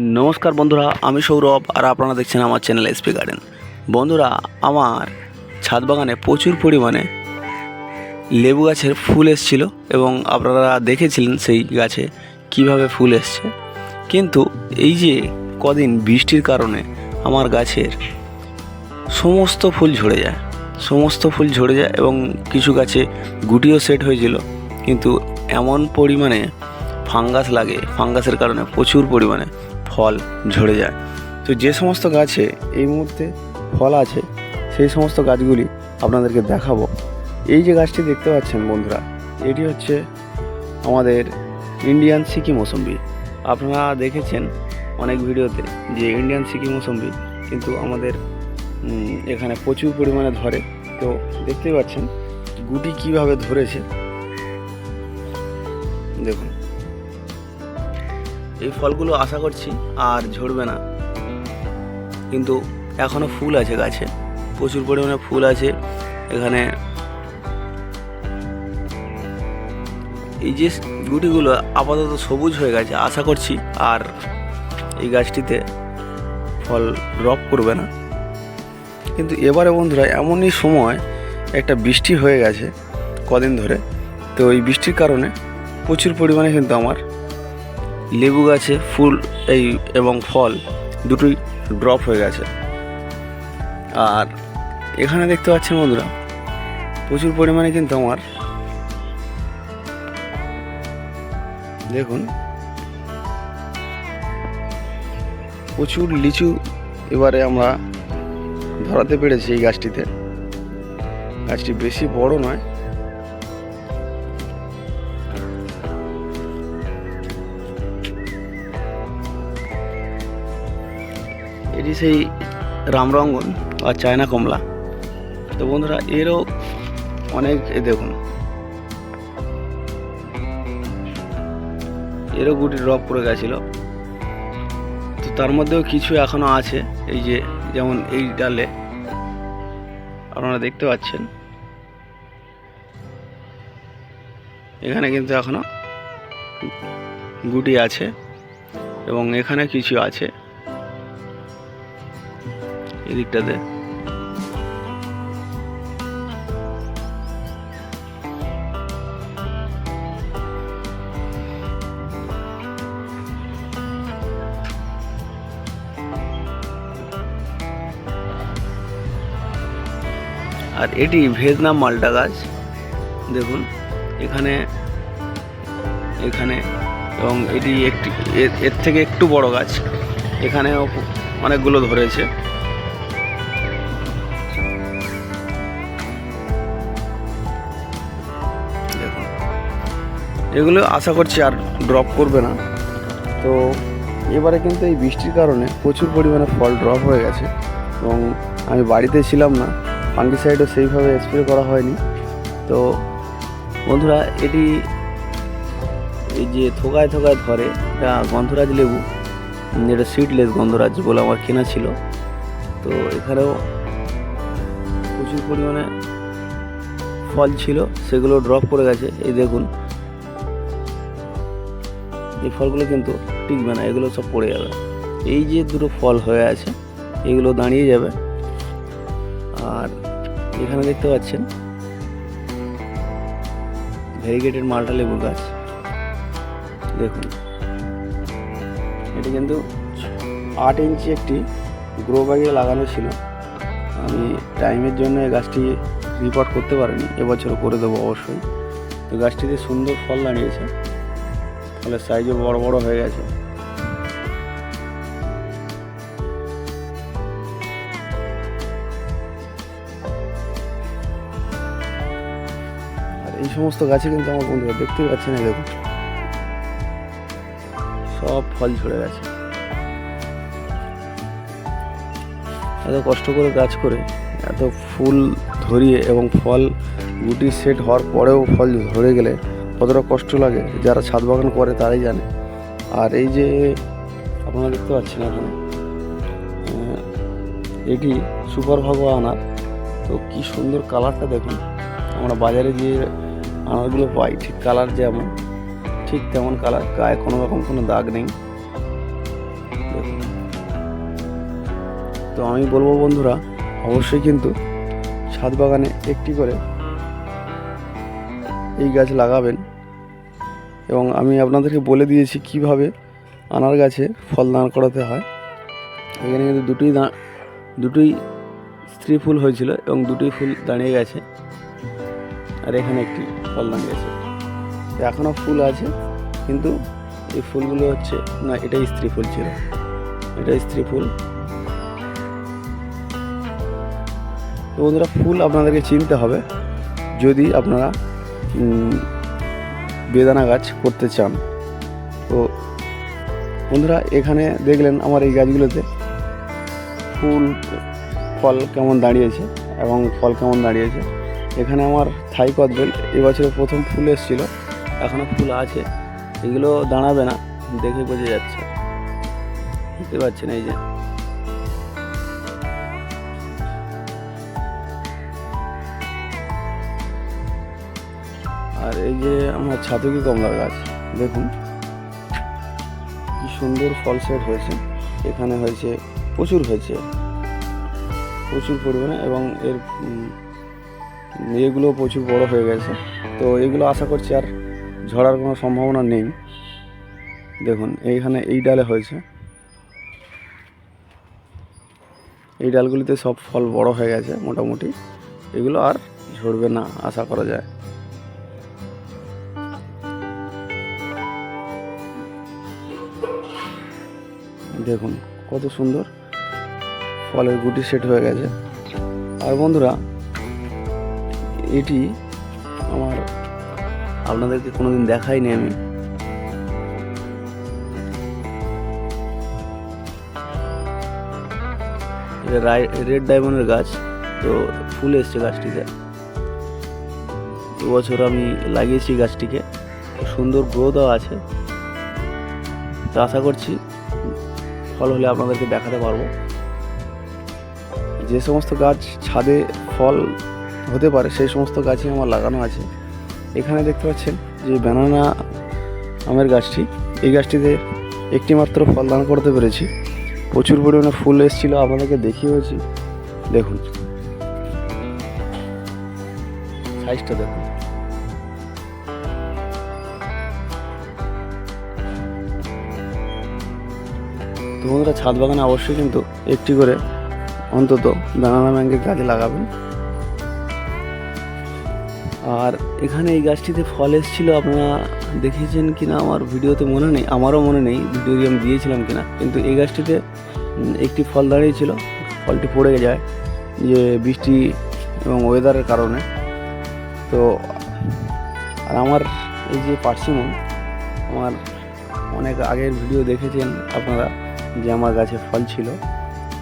নমস্কার বন্ধুরা, আমি সৌরভ আর আপনারা দেখছেন আমার চ্যানেল এসপি গার্ডেন বন্ধুরা, আমার ছাদ বাগানে প্রচুর পরিমাণে লেবু গাছের ফুল এসছিল এবং আপনারা দেখেছিলেন সেই গাছে কীভাবে ফুল এসছে। কিন্তু এই যে কদিন বৃষ্টির কারণে আমার গাছের সমস্ত ফুল ঝরে যায়, সমস্ত ফুল ঝরে যায় এবং কিছু গাছে গুটিও সেট হয়েছিল। কিন্তু এমন পরিমাণে ফাঙ্গাস লাগে, ফাঙ্গাসের কারণে প্রচুর পরিমাণে ফল ঝরে যায়। তো যে সমস্ত গাছে এই মুহূর্তে ফল আছে, সেই সমস্ত গাছগুলি আপনাদেরকে দেখাবো। এই যে গাছটি দেখতে পাচ্ছেন বন্ধুরা, এটি হচ্ছে আমাদের ইন্ডিয়ান সিকি মৌসম্বি আপনারা দেখেছেন অনেক ভিডিওতে যে ইন্ডিয়ান সিকি মৌসম্বি কিন্তু আমাদের এখানে প্রচুর পরিমাণে ধরে। তো দেখতেই পাচ্ছেন, গুটি কীভাবে ধরেছে। দেখুন। এই ফলগুলো আশা করছি আর ঝরবে না। কিন্তু এখনও ফুল আছে গাছে। প্রচুর পরিমাণে ফুল আছে এখানে। এই যে গুটিগুলো আপাতত সবুজ হয়ে গেছে, আশা করছি আর এই গাছটিতে ফল ড্রপ করবে না। কিন্তু এবারে বন্ধুরা, এমনই সময় একটা বৃষ্টি হয়ে গেছে কদিন ধরে। তো এই বৃষ্টির কারণে প্রচুর পরিমাণে কিন্তু আমার লেবু গাছে ফুল, এই, এবং ফল দুটোই ড্রপ হয়ে গেছে। আর এখানে দেখতে পাচ্ছেন বন্ধুরা, প্রচুর পরিমাণে কিন্তু আমার দেখুন, প্রচুর লিচু এবারে আমরা ধরাতে পেরেছি এই গাছটিতে। গাছটি বেশি বড় নয় এটি সেই রামরঙ্গন আর চায়না কমলা। তো বন্ধুরা, এরও অনেক দেখুন। এরও গুটি ড্রপ করে গেছিল। তো তার মধ্যেও কিছু এখনও আছে, এই যে যেমন এই ডালে। আপনারা দেখতে পাচ্ছেন। এখানে কিন্তু এখনও গুটি আছে এবং এখানে কিছু আছে। এদিকটাতে আর এটি ভিয়েতনাম মালটা গাছ। দেখুন, এখানে এখানে, এবং এটি একটি এর- এর থেকে একটু বড় গাছ। এখানেও অনেকগুলো ধরেছে। এগুলো আশা করছি আর ড্রপ করবে না। তো এবারে কিন্তু এই বৃষ্টির কারণে প্রচুর পরিমাণে ফল ড্রপ হয়ে গেছে এবং আমি বাড়িতে ছিলাম না ফাঙ্গিসাইডও সেইভাবে স্প্রে করা হয়নি। তো বন্ধুরা, এটি এই যে থোকায় থোকায় ধরে এটা গন্ধরাজ লেবু এটা সিডলেস গন্ধরাজ বলে আমার কেনা ছিল। তো এখানেও প্রচুর পরিমাণে ফল ছিল, সেগুলো ড্রপ করে গেছে। এই দেখুন এই ফলগুলো কিন্তু টিকবে না, এগুলো সব পড়ে যাবে। এই যে দুটো ফল হয়ে আছে, এগুলো দাঁড়িয়ে যাবে। আর এখানে দেখতে পাচ্ছেন ভেরিগেটেড মালটা লেবুর গাছ। দেখুন। এটি কিন্তু আট ইঞ্চি একটি গ্রো ব্যাগে লাগানো ছিল। আমি টাইমের জন্য এই গাছটি রিপোর্ট করতে পারিনি এবছর করে দেবো অবশ্যই। তো গাছটিতে সুন্দর ফল দাঁড়িয়েছে। ফলের সাইজও বড় বড় হয়ে গেছে। আর এই সমস্ত গাছে কিন্তু আমার বন্ধুরা দেখতেই পাচ্ছেন দেখুন। সব ফল ঝরে গেছে। এত কষ্ট করে গাছ করে, এত ফুল ধরিয়ে এবং ফল গুটি সেট হওয়ার পরেও ফল ধরে গেলে কতটা কষ্ট লাগে, যারা ছাদ বাগান করে তারাই জানে। আর এই যে আপনারা দেখতে পাচ্ছেন এখানে এটি সুপার ভাগো আনার। তো কি সুন্দর কালারটা দেখুন। আমরা বাজারে গিয়ে আনারগুলো পাই, ঠিক কালার যেমন, ঠিক তেমন কালার। গায়ে কোনো রকম কোনো দাগ নেই। তো আমি বলব বন্ধুরা, অবশ্যই কিন্তু ছাদ বাগানে একটি করে এই গাছ লাগাবেন। এবং আমি আপনাদেরকে বলে দিয়েছি কীভাবে আনার গাছে ফল দাঁড় করাতে হয়। এখানে কিন্তু দুটোই দা দুটোই স্ত্রী ফুল হয়েছিল এবং দুটোই ফুল দাঁড়িয়ে গেছে। আর এখানে একটি ফল দাঁড়িয়েছে তো এখনও ফুল আছে, কিন্তু এই ফুলগুলো হচ্ছে, না, এটাই স্ত্রী ফুল ছিল। এটা স্ত্রী ফুল। বন্ধুরা, ফুল আপনাদেরকে চিনতে হবে। যদি আপনারা বেদানা গাছ করতে চান। তো বন্ধুরা, এখানে দেখলেন আমার এই গাছগুলোতে ফুল, ফল কেমন দাঁড়িয়েছে এবং ফল কেমন দাঁড়িয়েছে। এখানে আমার থাই কদবেল, এবছরে প্রথম ফুল এসেছিল এখনও ফুল আছে। এগুলো দাঁড়াবে না, দেখে বোঝা যাচ্ছে। বুঝতে পারছেন এই যে। আর এই যে আমার ছাতুকি কমলার গাছ, দেখুন। কি সুন্দর ফল সেট হয়েছে। এখানে হয়েছে, প্রচুর হয়েছে। প্রচুর পরিমাণে এবং এর এগুলো প্রচুর বড় হয়ে গেছে। তো এগুলো আশা করছি আর ঝরার কোনো সম্ভাবনা নেই। দেখুন, এইখানে এই ডালে হয়েছে। এই ডালগুলিতে সব ফল বড় হয়ে গেছে মোটামুটি। এগুলো আর ঝরবে না, আশা করা যায়। দেখুন, কত সুন্দর। ফলের গুটি সেট হয়ে গেছে। আর বন্ধুরা, এটি আমার আপনাদেরকে কোনোদিন দেখাইনি আমি। রেড ডায়মন্ডের গাছ, তো ফুল এসছে গাছটিতে। এবছর আমি লাগিয়েছি গাছটিকে। সুন্দর গ্রোথও আছে। তো আশা করছি ফল হলে আপনাদেরকে দেখাতে পারব। যে সমস্ত গাছ ছাদে ফল হতে পারে, সেই সমস্ত গাছই আমার লাগানো আছে। এখানে দেখতে পাচ্ছেন যে ব্যানানা আমের গাছটি। এই গাছটিতে একটি মাত্র ফল দান করতে পেরেছি। প্রচুর পরিমাণে ফুল এসেছিল, আপনাদেরকে দেখিয়েছি দেখুন। সাইজটা দেখুন। তো বন্ধুরা ছাদ বাগানে অবশ্যই কিন্তু একটি করে অন্তত ব্যানানা ম্যাঙ্গের গাছ লাগাবেন। আর এখানে এই গাছটিতে ফল এসেছিল, আপনারা দেখেছেন কি না আমার ভিডিওতে মনে নেই, আমারও মনে নেই ভিডিওটি আমি দিয়েছিলাম কিনা। কিন্তু এই গাছটিতে একটি ফল দাঁড়িয়েছিল, ফলটি পড়ে যায়, যে বৃষ্টি এবং ওয়েদারের কারণে। তো, আর আমার এই যে পার্সিমন, আমার অনেক আগের ভিডিও দেখেছেন আপনারা। যে আমার গাছে ফল ছিল।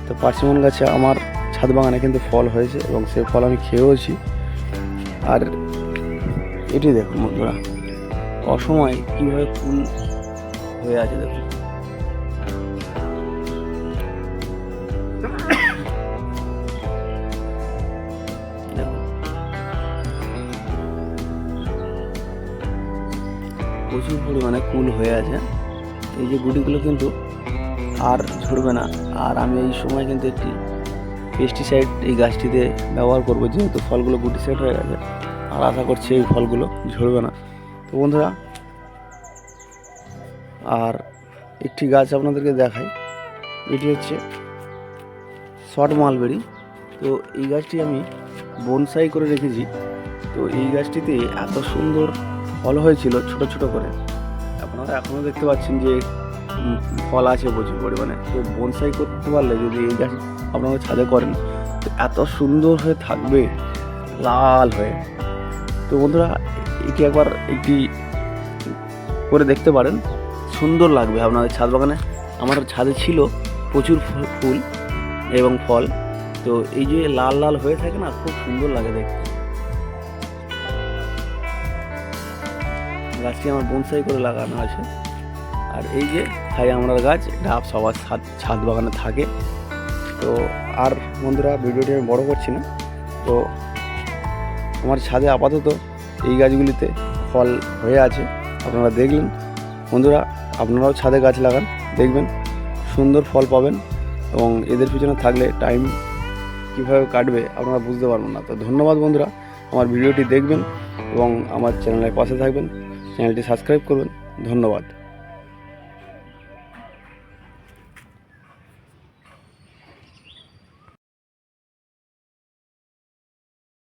তো পার্সিমন গাছে আমার ছাদ বাগানে কিন্তু ফল হয়েছে এবং সেই ফল আমি খেয়েওছি। আর এটি দেখুন বন্ধুরা, অসময় কীভাবে ফুল হয়ে আছে দেখুন। প্রচুর পরিমাণে কুল হয়ে আছে। এই যে গুটিগুলো কিন্তু আর ঝরবে না। আর আমি এই সময় কিন্তু একটি পেস্টিসাইড এই গাছটিতে ব্যবহার করব, যেহেতু ফলগুলো গুটি সেট হয়ে গেছে। আর আশা করছি এই ফলগুলো ঝরবে না। তো বন্ধুরা, আর একটি গাছ আপনাদেরকে দেখাই। এটি হচ্ছে শর্ট মালবেরি। তো এই গাছটি আমি বনসাই করে রেখেছি। তো এই গাছটিতে এত সুন্দর ফল হয়েছিল ছোট ছোট করে। আপনারা এখনও দেখতে পাচ্ছেন যে ফল আছে প্রচুর পরিমাণে। তো বনসাই করতে পারলে যদি এই গাছ আপনারা ছাদে করেন, তো এত সুন্দর হয়ে থাকবে, লাল হয়ে। তো বন্ধুরা, এটি একবার একটি করে দেখতে পারেন। সুন্দর লাগবে আপনাদের ছাদ বাগানে। আমার ছাদে ছিল প্রচুর ফুল এবং ফল। তো এই যে লাল লাল হয়ে থাকে না, খুব সুন্দর লাগে দেখতে। গাছটি আমার বনসাই করে লাগানো আছে। আর এই যে থাই আমরার গাছ এটা সবার ছাদ ছাদ বাগানে থাকে। তো আর বন্ধুরা, ভিডিওটি আমি বড় করছি না। তো আমার ছাদে আপাতত এই গাছগুলিতে ফল হয়ে আছে, আপনারা দেখলেন। বন্ধুরা, আপনারাও ছাদে গাছ লাগান, দেখবেন সুন্দর ফল পাবেন এবং এদের পিছনে থাকলে টাইম কীভাবে কাটবে আপনারা বুঝতে পারবেন না। তো ধন্যবাদ বন্ধুরা, আমার ভিডিওটি দেখবেন এবং আমার চ্যানেলের পাশে থাকবেন। চ্যানেলটি সাবস্ক্রাইব করবেন। ধন্যবাদ।